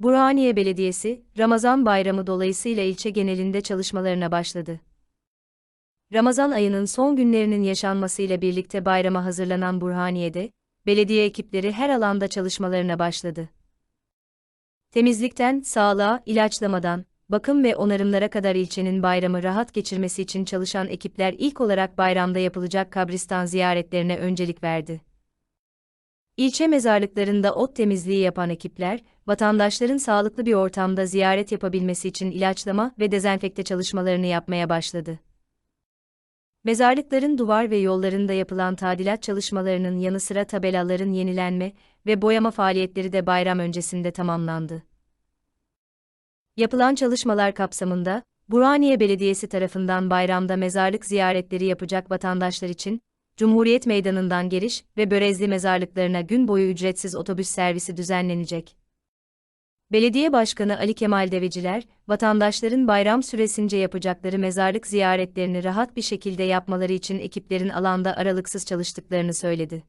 Burhaniye Belediyesi, Ramazan bayramı dolayısıyla ilçe genelinde çalışmalarına başladı. Ramazan ayının son günlerinin yaşanmasıyla birlikte bayrama hazırlanan Burhaniye'de, belediye ekipleri her alanda çalışmalarına başladı. Temizlikten, sağlığa, ilaçlamadan, bakım ve onarımlara kadar ilçenin bayramı rahat geçirmesi için çalışan ekipler ilk olarak bayramda yapılacak kabristan ziyaretlerine öncelik verdi. İlçe mezarlıklarında ot temizliği yapan ekipler, vatandaşların sağlıklı bir ortamda ziyaret yapabilmesi için ilaçlama ve dezenfekte çalışmalarını yapmaya başladı. Mezarlıkların duvar ve yollarında yapılan tadilat çalışmalarının yanı sıra tabelaların yenilenme ve boyama faaliyetleri de bayram öncesinde tamamlandı. Yapılan çalışmalar kapsamında, Burhaniye Belediyesi tarafından bayramda mezarlık ziyaretleri yapacak vatandaşlar için, Cumhuriyet Meydanı'ndan giriş ve Börezli mezarlıklarına gün boyu ücretsiz otobüs servisi düzenlenecek. Belediye Başkanı Ali Kemal Deveciler, vatandaşların bayram süresince yapacakları mezarlık ziyaretlerini rahat bir şekilde yapmaları için ekiplerin alanda aralıksız çalıştıklarını söyledi.